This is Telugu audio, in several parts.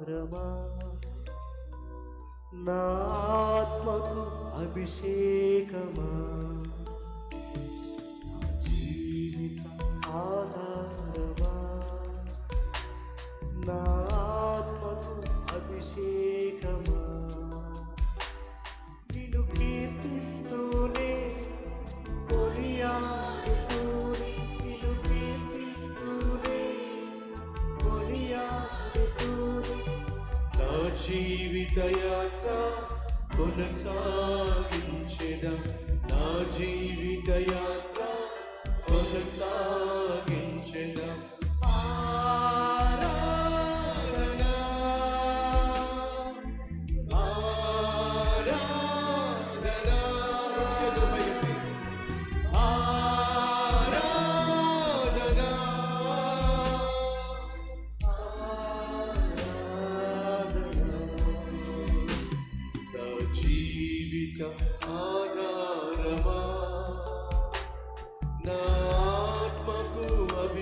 రమా నా ఆత్మకు అభిషేకమా? నా జీవిత ఆధారమా? నా జీవితయాత్ర కొనసాగించెదం నా జీవితయా?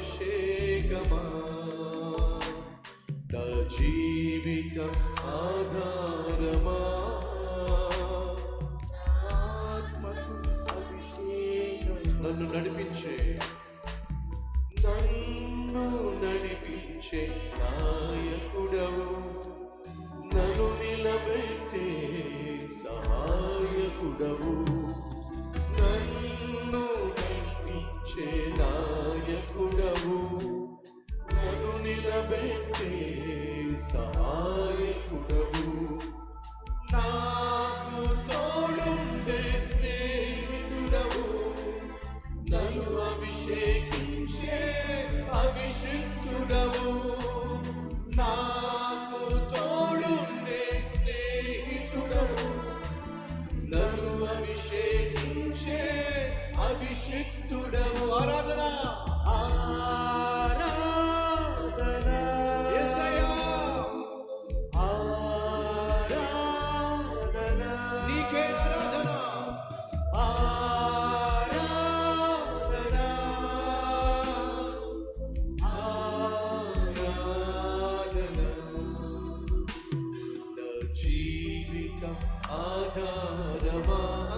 అభిషేకమా? నా జీవిత ఆధారమా? ఆత్మకు అభిషేకం నన్ను నడిపించే నన్ను నడిపించే నాయకుడవు. నిలబెట్టే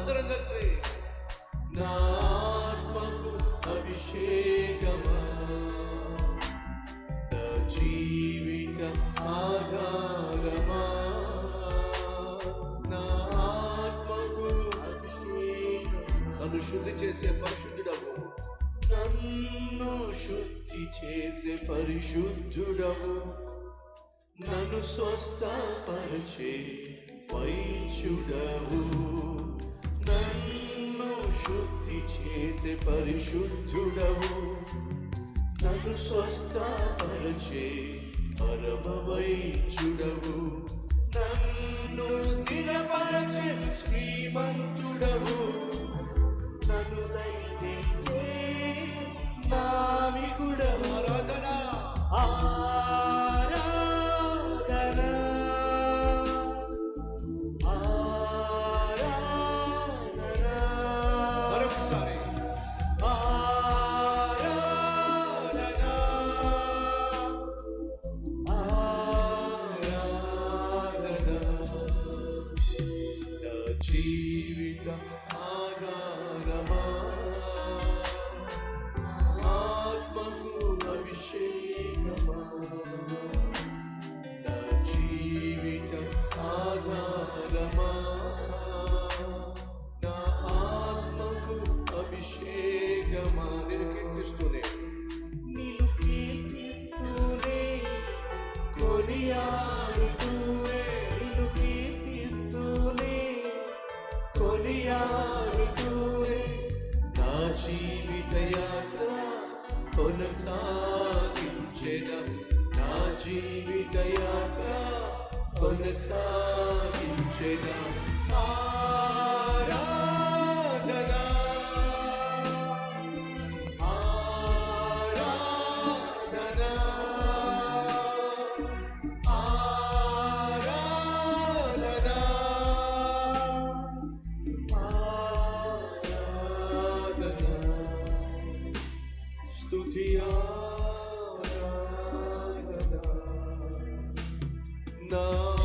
అందరం కలిసి నా ఆత్మకు అభిషేకమా? నా జీవిత ఆధారమా? నా ఆత్మకు నన్ను శుద్ధి చేసే పరిశుద్ధుడవు. నన్ను శుద్ధి చేసే పరిశుద్ధుడవు. నన్ను స్వస్థపరిచే వైద్యుడవు నన్ను శుద్ధి చేసే పరిశుద్ధుడవు. నన్ను స్వస్థపరిచే పరమ వైద్యుడవు నన్ను స్థిరపరచే శ్రీమంతుడవు. కొనియాడుతూనే నిన్ను కీర్తిస్తూనే కొనియాడుతూనే నా జీవిత యాత్ర కొనసాగించెదం. నా జీవిత యాత్ర కొనసాగించెదం. ఆరాధన Studio. No.